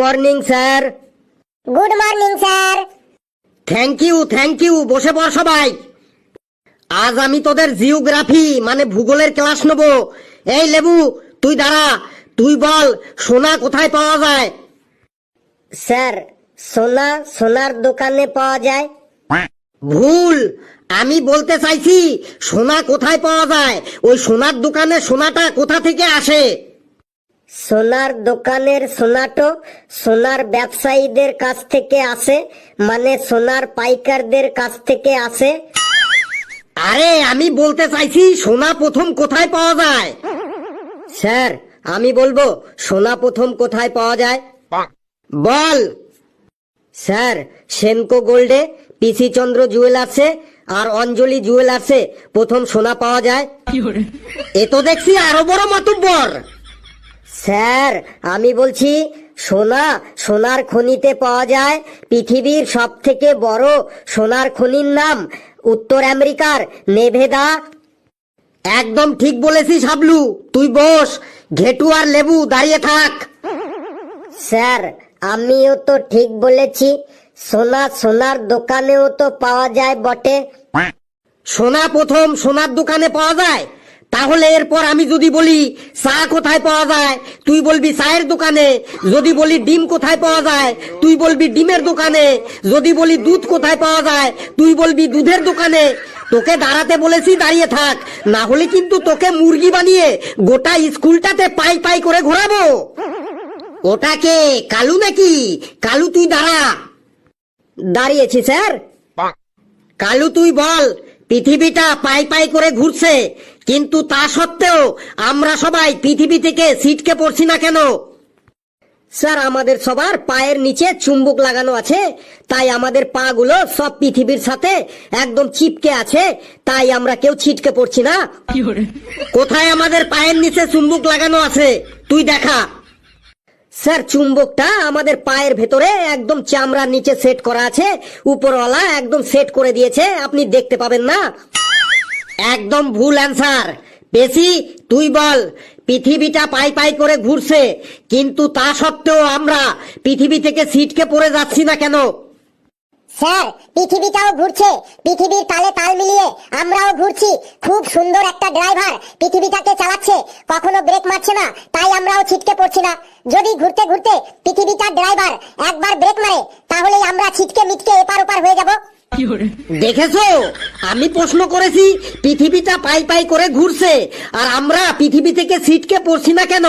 Morning sir good morning sir thank you thank you বসে পড় সবাই। আজ আমি তোদের জিওগ্রাফি মানে ভূগোলের ক্লাস নেব। এই লেবু তুই দাঁড়া। তুই বল সোনা কোথায় পাওয়া যায়? স্যার সোনা সোনার দোকানে পাওয়া যায়। ভুল। আমি বলতে চাইছি সোনা কোথায় পাওয়া যায়? ওই সোনার দোকানে সোনাটা কোথা থেকে আসে? সোনার দোকানের সোনাটো সোনার ব্যবসায়ীদের কাছ থেকে আসে মানে সোনার পাইকারদের কাছ থেকে আসে। আরে আমি বলতে চাইছি সোনা প্রথম কোথায় পাওয়া যায়? স্যার আমি বলব সোনা প্রথম কোথায় পাওয়া যায়? বল। স্যার সেনকো গোল্ডে পিসি চন্দ্র জুয়েল জুয়েলার্সে আর অঞ্জলি জুয়েল জুয়েলার্সে প্রথম সোনা পাওয়া যায়। এ তো দেখছি আরও বড় মাতুব্বর। স্যার আমি বলছি সোনা সোনার খনিতে পাওয়া যায় পৃথিবীর সব থেকে বড় সোনার খনির নাম উত্তর আমেরিকার নেভেদা। একদম ঠিক বলেছিস হাবলু। তুই বস ঘেটু আর লেবু দাঁড়িয়ে থাক। স্যার আমিও তো ঠিক বলেছি সোনা সোনার দোকানেও তো পাওয়া যায় বটে। সোনা প্রথম সোনার দোকানে পাওয়া যায়। তাহলে এরপর আমি যদি বলি চা কোথায় পাওয়া যায়? তুই বলবি চায়ের দোকানে। যদি বলি ডিম কোথায় পাওয়া যায়? তুই বলবি ডিমের দোকানে। যদি বলি দুধ কোথায় পাওয়া যায়? তুই বলবি দুধের দোকানে। তোকে দাঁড়াতে বলেছি দাঁড়িয়ে থাক। না হলে কিন্তু তোকে মুরগি বানিয়ে গোটা স্কুলটাতে পাই পাই করে ঘোরাবো। ওটাকে কালু নাকি? কালু তুই দাঁড়া। দাঁড়িয়েছি স্যার। কালু তুই বল পৃথিবীটা পাই পাই করে ঘুরছে। কিন্তু তা সত্ত্বেও আমরা সবাই পৃথিবী থেকে ছিটকে পড়ছি না কেন? স্যার আমাদের সবার পায়ের নিচে চুম্বক লাগানো আছে। তাই আমাদের পা গুলো সব পৃথিবীর সাথে একদম চিপকে আছে। তাই আমরা কেউ ছিটকে পড়ছি না। কোথায় আমাদের পায়ের নিচে চুম্বক লাগানো আছে? তুই দেখা। স্যার, চুম্বকটা আমাদের পায়ের ভেতরে একদম চামড়ার নিচে সেট করা আছে। উপরওয়ালা একদম সেট করে দিয়েছে, আপনি দেখতে পাবেন না। একদম ভুল অ্যান্সার। বেশি তুই বল, পৃথিবীটা পাই পাই করে ঘুরছে, কিন্তু তা সত্ত্বেও আমরা পৃথিবী থেকে সিটকে পড়ে যাচ্ছি না কেন? স্যার, পৃথিবীটাও ঘুরছে। পৃথিবীর তালে তাল মিলিয়ে আমরাও ঘুরছি। খুব সুন্দর একটা ড্রাইভার পৃথিবীটাকে চালাচ্ছে। কখনো ব্রেক মারছে না, তাই আমরাও ছিটকে পড়ছি না। যদি ঘুরতে ঘুরতে পৃথিবীটার ড্রাইভার একবার ব্রেক মারে, তাহলেই আমরা ছিটকে মিটকে এপার ওপার হয়ে যাব। দেখেছ? আমি প্রশ্ন করেছি, পৃথিবীটা পাই পাই করে ঘুরছে, আর আমরা পৃথিবী থেকে সিটকে পড়ছি না কেন?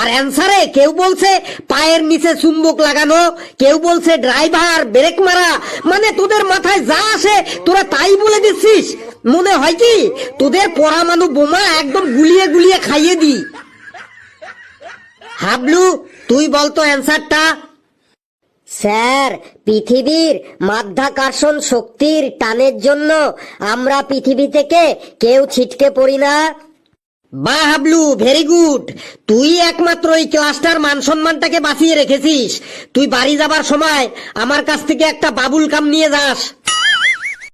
আর অ্যান্সারে কেউ বলছে, পায়ের নিচে চুম্বক লাগানো, কেউ বলছে ড্রাইভার, ব্রেক মারা মানে তোদের মাথায় যা আসে, তোরা তাই বলে দিচ্ছিস। মনে হয় কি, তোদের পরমাণু বোমা একদম গুলিয়ে গুলিয়ে খাইয়ে দি হাবলু, তুই বলতো অ্যান্সারটা। স্যার, পৃথিবীর মাধ্যাকর্ষণ শক্তির টানের জন্য আমরা পৃথিবী থেকে কেউ ছিটকে পড়ি না। বা হাবলু ভেরি গুড। তুই একমাত্র এই ক্লাস্টার মান সম্মানটাকে বাঁচিয়ে রেখেছিস। তুই বাড়ি যাবার সময় আমার কাছ থেকে একটা বাবুল কাম নিয়ে যাস।